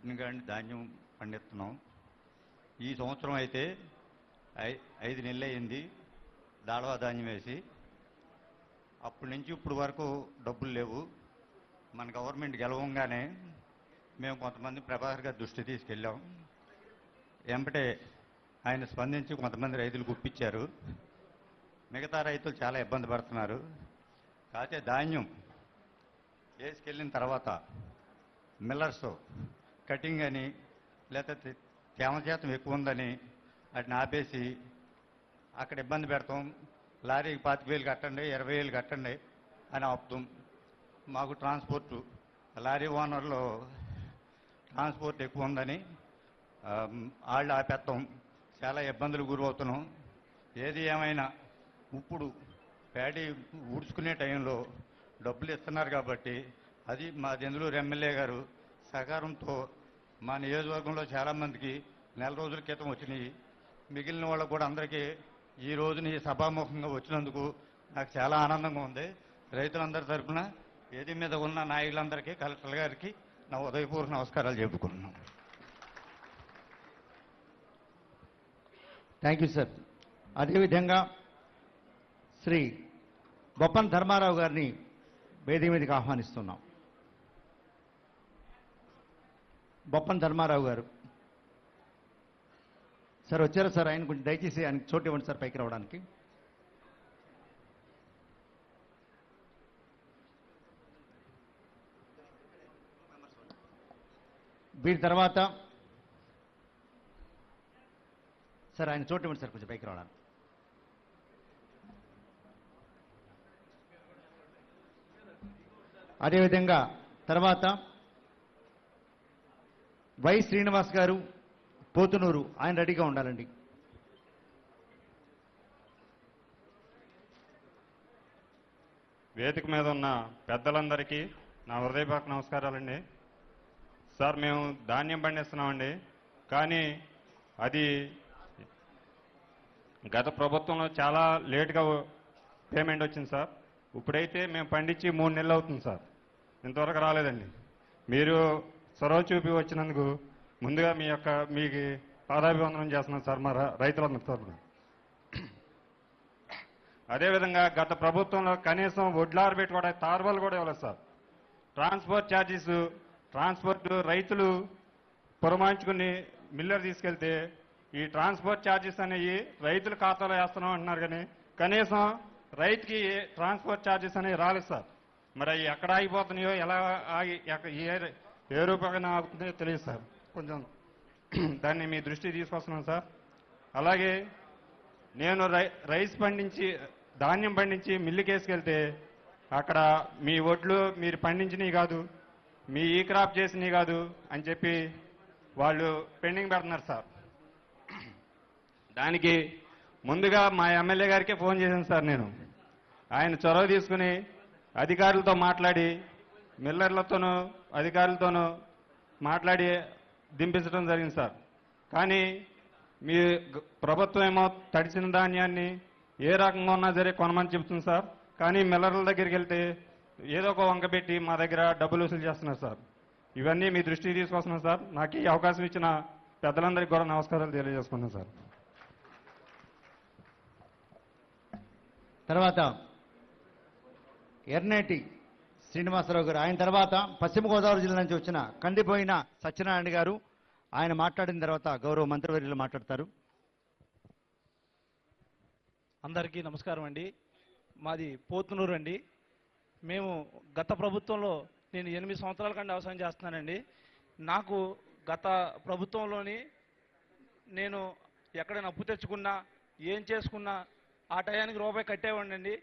పుట్టిన కానీ ధాన్యం పండిస్తున్నాం. ఈ సంవత్సరం అయితే ఐ ఐదు నెలలు అయింది దాళవా ధాన్యం వేసి. అప్పటి నుంచి ఇప్పుడు వరకు డబ్బులు లేవు. మన గవర్నమెంట్ గెలవంగానే మేము కొంతమంది ప్రభాకర్ గారి దృష్టి తీసుకెళ్ళాం. వెంబటే ఆయన స్పందించి కొంతమంది రైతులు గుప్పించారు మిగతా రైతులు చాలా ఇబ్బంది పడుతున్నారు. కాకపోతే ధాన్యం వేసుకెళ్ళిన తర్వాత మిల్లర్స్ కటింగ్ అని లేకపోతే తేమ శాతం ఎక్కువ ఉందని వాటిని ఆపేసి అక్కడ ఇబ్బంది పెడతాం. లారీకి పాతిక వేలు కట్టండి ఇరవై వేలు కట్టండి అని ఆపుతాం. మాకు ట్రాన్స్పోర్ట్ లారీ ఓనర్లో ట్రాన్స్పోర్ట్ ఎక్కువ ఉందని వాళ్ళు ఆపేస్తాం చాలా ఇబ్బందులు గురవుతున్నాం. ఏది ఏమైనా ఇప్పుడు ప్యాడీ ఊడ్చుకునే టైంలో డబ్బులు ఇస్తున్నారు కాబట్టి అది మా దెందులూరు ఎమ్మెల్యే గారు సహకారంతో మా నియోజకవర్గంలో చాలామందికి నెల రోజుల క్రితం వచ్చినాయి. మిగిలిన వాళ్ళకు కూడా అందరికీ ఈ రోజున ఈ సభాముఖంగా వచ్చినందుకు నాకు చాలా ఆనందంగా ఉంది. రైతులందరి తరఫున ఏది మీద ఉన్న నాయకులందరికీ కలెక్టర్ గారికి నా ఉదయపూర్వక నమస్కారాలు చెప్పుకుంటున్నాను థ్యాంక్ యూ సార్. అదేవిధంగా శ్రీ బొప్పన్ ధర్మారావు గారిని వేదిక మీదకి ఆహ్వానిస్తున్నాం. బొప్పన్ ధర్మారావు గారు. సార్ వచ్చారా సార్? ఆయన కొంచెం దయచేసి ఆయనకి చోటు ఇవ్వండి సార్ పైకి రావడానికి. వీరి తర్వాత సార్ ఆయన చోటు ఇవ్వండి సార్ కొంచెం పైకి రావడానికి. అదేవిధంగా తర్వాత వై శ్రీనివాస్ గారు పోతునూరు ఆయన రెడీగా ఉండాలండి. వేదిక మీద ఉన్న పెద్దలందరికీ నా హృదయపూర్వక నమస్కారాలండి. సార్ మేము ధాన్యం పండిస్తున్నామండి. కానీ అది గత ప్రభుత్వంలో చాలా లేటుగా పేమెంట్ వచ్చింది సార్. ఇప్పుడైతే మేము పండించి మూడు నెలలు అవుతుంది సార్. ఇంతవరకు రాలేదండి. మీరు చొరవ చూపి వచ్చినందుకు ముందుగా మీ యొక్క మీకు పాదాభివందనం చేస్తున్నాం సార్ మా ర- రైతులందరి తరఫున అదేవిధంగా గత ప్రభుత్వంలో కనీసం వడ్లారు పెట్టుకోవడానికి తార్వాలు కూడా ఇవ్వలేదు సార్. ట్రాన్స్పోర్ట్ ఛార్జీస్ ట్రాన్స్పోర్ట్ రైతులు పురమాయించుకుని మిల్లర్ తీసుకెళ్తే ఈ ట్రాన్స్పోర్ట్ ఛార్జెస్ అనేవి రైతుల ఖాతాలో వేస్తున్నాం అంటున్నారు కానీ కనీసం రైతుకి ట్రాన్స్పోర్ట్ ఛార్జెస్ అనేవి రాలేదు సార్. మరి అవి ఎక్కడ ఆగిపోతున్నాయో ఎలా ఆగి ఏ ఏ రూపంగా ఆగుతుందో తెలియదు సార్. కొంచెం దాన్ని మీ దృష్టి తీసుకొస్తున్నాం సార్. అలాగే నేను రై రైస్ పండించి ధాన్యం పండించి మిల్లుకి వేసుకెళ్తే అక్కడ మీ ఒడ్లు మీరు పండించినవి కాదు మీ ఈ క్రాప్ చేసినవి కాదు అని చెప్పి వాళ్ళు పెండింగ్ పెడుతున్నారు సార్. దానికి ముందుగా మా ఎమ్మెల్యే గారికే ఫోన్ చేశాను సార్ నేను. ఆయన చొరవ తీసుకుని అధికారులతో మాట్లాడి మిల్లర్లతోనూ అధికారులతోనూ మాట్లాడి దింపించడం జరిగింది సార్. కానీ మీ ప్రభుత్వం ఏమో తడిచిన ధాన్యాన్ని ఏ రకంగా ఉన్నా సరే కొనమని చెప్తుంది సార్. కానీ మిల్లర్ల దగ్గరికి వెళ్తే ఏదో ఒక వంక పెట్టి మా దగ్గర డబ్బులు వసూలు చేస్తున్నారు సార్. ఇవన్నీ మీ దృష్టికి తీసుకొస్తున్నాం సార్. నాకు ఈ అవకాశం ఇచ్చిన పెద్దలందరికీ కూడా నమస్కారాలు తెలియజేసుకున్నాను సార్. తర్వాత ఎర్నేటి శ్రీనివాసరావు గారు. ఆయన తర్వాత పశ్చిమ గోదావరి జిల్లా నుంచి వచ్చిన కందిపోయిన సత్యనారాయణ గారు. ఆయన మాట్లాడిన తర్వాత గౌరవ మంత్రివర్యులు మాట్లాడతారు. అందరికీ నమస్కారం అండి. మాది పోతునూరు అండి. మేము గత ప్రభుత్వంలో నేను ఎనిమిది సంవత్సరాల కంటే వ్యవసాయం చేస్తున్నానండి. నాకు గత ప్రభుత్వంలోని నేను ఎక్కడైనా అప్పు తెచ్చుకున్నా ఏం చేసుకున్నా ఆ టయానికి రూపాయి కట్టేవాడినండి.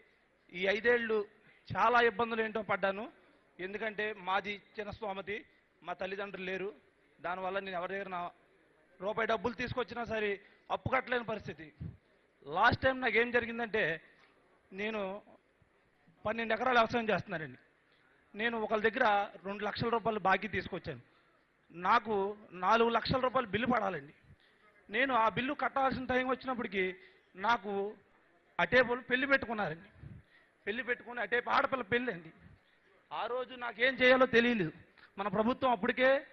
ఈ ఐదేళ్ళు చాలా ఇబ్బందులు ఏంటో పడ్డాను. ఎందుకంటే మాది చిన్న స్తోమతి మా తల్లిదండ్రులు లేరు. దానివల్ల నేను ఎవరి దగ్గర నా రూపాయి డబ్బులు తీసుకొచ్చినా సరే అప్పు కట్టలేని పరిస్థితి. లాస్ట్ టైం నాకు ఏం జరిగిందంటే నేను పన్నెండు ఎకరాలు వ్యవసాయం చేస్తున్నానండి. నేను ఒకళ్ళ దగ్గర రెండు లక్షల రూపాయలు బాకీ తీసుకొచ్చాను. నాకు నాలుగు లక్షల రూపాయలు బిల్లు పడాలండి. నేను ఆ బిల్లు కట్టాల్సిన టైం వచ్చినప్పటికీ నాకు అటేబుల్ పెళ్ళి పెట్టుకున్నారండి. పెళ్ళి పెట్టుకుని అటే ఆడపిల్ల పెళ్ళి అండి ఆ రోజు నాకేం చేయాలో తెలియలేదు మన ప్రభుత్వం అప్పటికే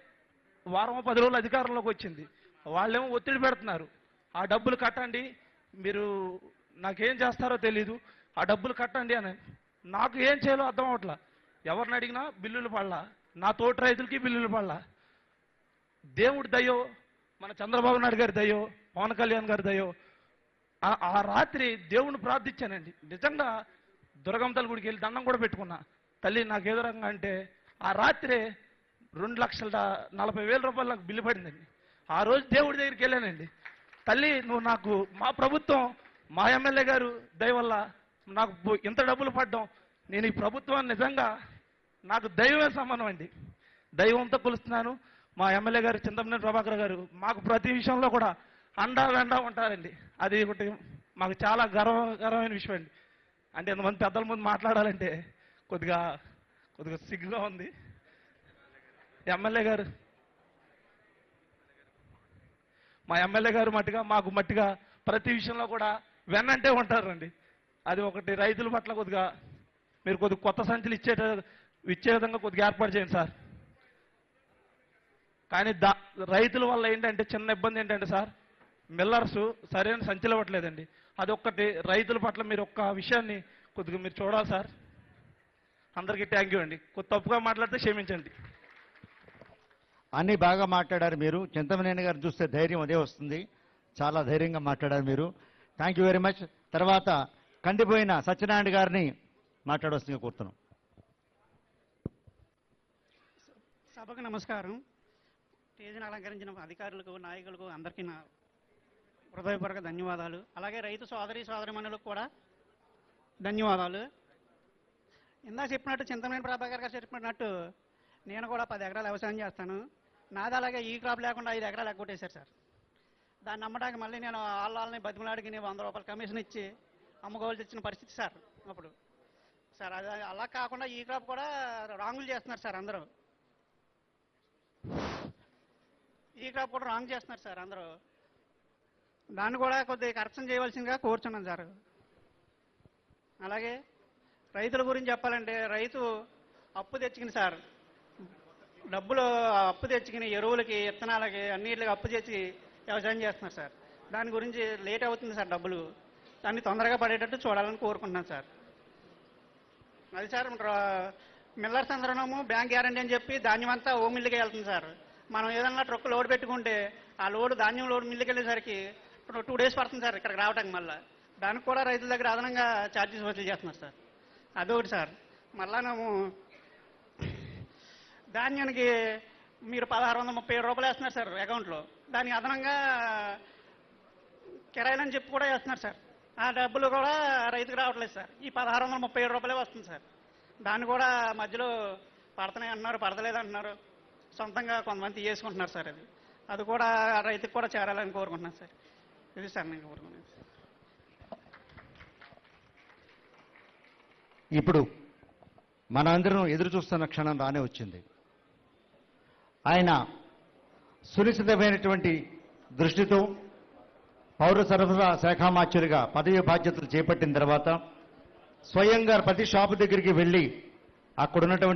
వారం పది రోజులు అధికారంలోకి వచ్చింది. వాళ్ళేమో ఒత్తిడి పెడుతున్నారు. ఆ డబ్బులు కట్టండి. మీరు నాకేం చేస్తారో తెలీదు. ఆ డబ్బులు కట్టండి అని. నాకు ఏం చేయాలో అర్థం అవట్లా. ఎవరిని అడిగినా బిల్లులు పడలా. నా తోటి రైతులకి బిల్లులు పడలా. దేవుడి దయో మన చంద్రబాబు నాయుడు గారి దయో పవన్ కళ్యాణ్ గారి దయో ఆ- ఆ రాత్రి దేవుణ్ణి ప్రార్థించానండి. నిజంగా దుర్గంతల గుడికి వెళ్ళి దండం కూడా పెట్టుకున్నా. తల్లి నాకు ఏదో రకంగా అంటే ఆ రాత్రే రెండు లక్షల నలభై వేల రూపాయలు నాకు బిల్లు పడిందండి. ఆ రోజు దేవుడి దగ్గరికి వెళ్ళానండి. తల్లి నువ్వు నాకు మా ప్రభుత్వం మా ఎమ్మెల్యే గారు దయవల్ల నాకు ఇంత డబ్బులు పడ్డం. నేను ఈ ప్రభుత్వాన్ని నిజంగా నాకు దైవమే సమానం అండి. దైవంతో కొలుస్తున్నాను. మా ఎమ్మెల్యే గారు చింతమనేని ప్రభాకర్ గారు మాకు ప్రతి విషయంలో కూడా అండా వెండా ఉంటారండి. అది ఒకటి మాకు చాలా గర్వకరమైన విషయం అండి. అంటే ఎంతమంది పెద్దల ముందు మాట్లాడాలంటే కొద్దిగా కొద్దిగా సిగ్గుగా ఉంది. ఎమ్మెల్యే గారు మా ఎమ్మెల్యే గారు మట్టుగా మాకు మట్టిగా ప్రతి విషయంలో కూడా వెన్నంటే ఉంటారండి. అది ఒకటి రైతుల పట్ల కొద్దిగా మీరు కొద్దిగా కొత్త సంచులు ఇచ్చే ఇచ్చే విధంగా కొద్దిగా ఏర్పాటు చేయండి సార్. కానీ దా రైతుల వల్ల ఏంటంటే చిన్న ఇబ్బంది ఏంటంటే సార్ మిల్లర్స్ సరైన సంచులు ఇవ్వట్లేదండి. అదొక్కటి రైతుల పట్ల మీరు ఒక్క విషయాన్ని కొద్దిగా మీరు చూడాలి సార్. అందరికీ థ్యాంక్ యూ అండి. కొద్ది తప్పుగా మాట్లాడితే క్షమించండి. అన్ని బాగా మాట్లాడారు మీరు. చింతమనేని గారిని చూస్తే ధైర్యం అదే వస్తుంది. చాలా ధైర్యంగా మాట్లాడారు మీరు. థ్యాంక్ యూ వెరీ మచ్ తర్వాత కందిపోయిన సత్యనారాయణ గారిని మాట్లాడవలసిందిగా కోరుతున్నాం. సభకు నమస్కారం. స్టేజ్ని అలంకరించిన అధికారులకు నాయకులకు అందరికీ నా హృదయపూర్వక ధన్యవాదాలు. అలాగే రైతు సోదరి సోదరిమణులకు కూడా ధన్యవాదాలు. ఇందా చెప్పినట్టు చింతమనేని ప్రభాకర్ గారు చెప్పినట్టు నేను కూడా పది ఎకరాలు వ్యవసాయం చేస్తాను. నాది అలాగే ఈ క్రాప్ లేకుండా ఐదు ఎకరాలు ఎగ్గొట్టేశారు సార్. దాన్ని నమ్మడానికి మళ్ళీ నేను వాళ్ళని బతిమలాడికి నేను వంద రూపాయలు కమిషన్ ఇచ్చి అమ్ముకోవాల్సి వచ్చిన పరిస్థితి సార్ అప్పుడు. సార్ అది అలా కాకుండా ఈ క్రాప్ కూడా రాంగులు చేస్తున్నారు సార్ అందరూ. ఈ క్రాప్ కూడా రాంగ్ చేస్తున్నారు సార్ అందరూ. దాన్ని కూడా కొద్దిగా కరెక్షన్ చేయవలసిందిగా కోరుచున్నాను సార్. అలాగే రైతుల గురించి చెప్పాలంటే రైతు అప్పు తెచ్చుకుని సార్ డబ్బులు అప్పు తెచ్చుకుని ఎరువులకి విత్తనాలకి అన్నిటికి అప్పు తెచ్చి వ్యవసాయం చేస్తున్నారు సార్. దాని గురించి లేట్ అవుతుంది సార్ డబ్బులు. దాన్ని తొందరగా పడేటట్టు చూడాలని కోరుకుంటున్నాను సార్. అది సార్ మిల్లర్స్ అందరూనేమో బ్యాంక్ గ్యారంటీ అని చెప్పి ధాన్యం అంతా ఓ మిల్లుకే వెళ్తుంది సార్. మనం ఏదన్నా ట్రక్ లోడ్ పెట్టుకుంటే ఆ లోడ్ ధాన్యం లోడ్ మిల్లుకి వెళ్ళేసరికి ఇప్పుడు టూ డేస్ పడుతుంది సార్ ఇక్కడికి రావడానికి మళ్ళీ. దానికి కూడా రైతుల దగ్గర అదనంగా ఛార్జెస్ వసూలు చేస్తున్నారు సార్. అదొకటి సార్. మళ్ళా మేము ధాన్యానికి మీరు పదహారు వందల ముప్పై ఏడు రూపాయలు వేస్తున్నారు సార్ అకౌంట్లో. దానికి అదనంగా కిరాయిలని చెప్పి కూడా వేస్తున్నారు సార్. ఆ డబ్బులు కూడా రైతుకు రావట్లేదు సార్. ఈ పదహారు వందల ముప్పై ఏడు రూపాయలే వస్తుంది సార్. దాన్ని కూడా మధ్యలో పడుతున్నాయి అంటున్నారు పడతలేదు అంటున్నారు. సొంతంగా కొంతమంది చేసుకుంటున్నారు సార్ అది. అది కూడా రైతుకు కూడా చేరాలని కోరుకుంటున్నాను సార్. ఇది సార్. నేను ఇప్పుడు మనందరం ఎదురు చూస్తున్న క్షణం రానే వచ్చింది. ఆయన సునిశ్చితమైనటువంటి దృష్టితో పౌర సరఫరా శాఖామాత్యులుగా పదవి బాధ్యతలు చేపట్టిన తర్వాత స్వయంగా ప్రతి షాపు దగ్గరికి వెళ్ళి అక్కడున్నటువంటి